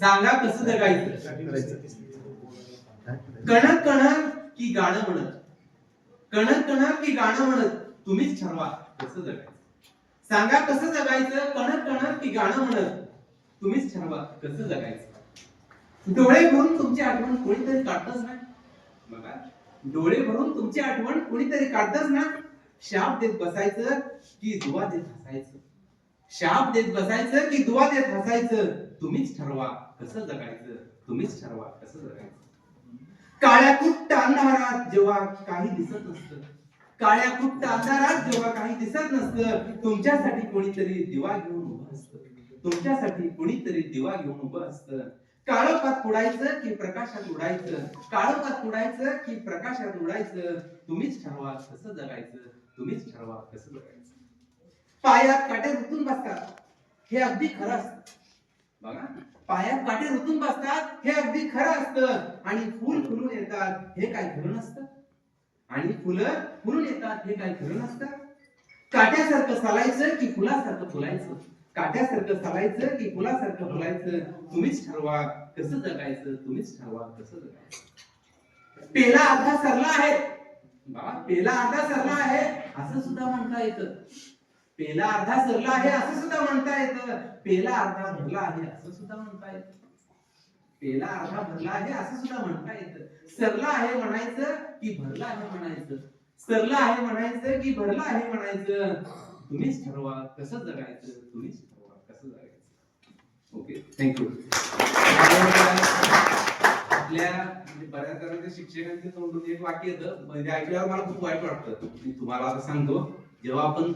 सांगा कसं जगायचं? कणक कणक की गाणं म्हणत. कणक कणक की गाणं म्हणत. तुम्हीच ठरवा कसं जगायचं. सांगा कसं जगायचं? कणक कणक की गाणं म्हणत. तुम्हीच ठरवा कसं जगायचं. डोळे भरून तुमची आठवण कोणीतरी काढतच ना बघा डोळे भरून तुमची आठवण कोणीतरी काढतच ना शाप देत बसायचं की दुवा देत हसायचं. शाप देत बसायचं की दुवा देत हसायचं तुम्हीच ठरवा कसं जगायचं? तुम्हीच ठरवा कसं जगायचं? काळ्या कुट्ट अंधारात जेव्हा काही दिसत नसतं. काळ्या कुट्ट अंधारात जेव्हा काही दिसत नसतं तुमच्यासाठी कोणीतरी दिवा घेऊन उभं असतं. तुमच्यासाठी कोणीतरी दिवा घेऊन उभं असतं. काळोखात उडायचं की प्रकाशात उडायचं? काळोखात उडायचं की प्रकाशात उडायचं? तुम्हीच ठरवा कसं जगायचं? तुम्हीच पायात काटे रुतून बसतात. हे अगदी खरं असतं. बघा पायात काटे रुतून बसतात हे अगदी खरं असतं. आणि फुल फुलून येतात हे काय खरं नसतं? आणि फुलं फुलून येतात हे काय खरं नसतं? काट्यासारखं चालायचं की फुलासारखं फुलायचं? काट्यासारखं चालायचं की फुलासारखं फुलायचं? तुम्हीच ठरवा कसं जगायचं? तुम्हीच ठरवा कसं जगायचं? पेला अर्धा सरला आहे. बाबा पेला अर्धा सरला आहे. असं सुद्धा म्हणता येतं. पेला अर्धा सरला आहे असं सुद्धा म्हणता येतं. पेला अर्धा भरला आहे असं सुद्धा म्हणता येतं. पेला अर्धा भरला आहे असं सुद्धा म्हणता येतं. सरला आहे म्हणायचं की भरला आहे म्हणायचं. सरला आहे म्हणायचं की भरला आहे म्हणायचं. तुम्हीच ठरवा कसं जगायचं तुम्हीच ठरवा कसं जगायचं. ओके थँक्यू आपल्या म्हणजे बऱ्याच जणांच्या शिक्षकांच्या तोंडून एक वाक्य येतं. म्हणजे ऐकल्यावर मला खूप वाईट वाटतं. मी तुम्हाला आता सांगतो जेव्हा आपण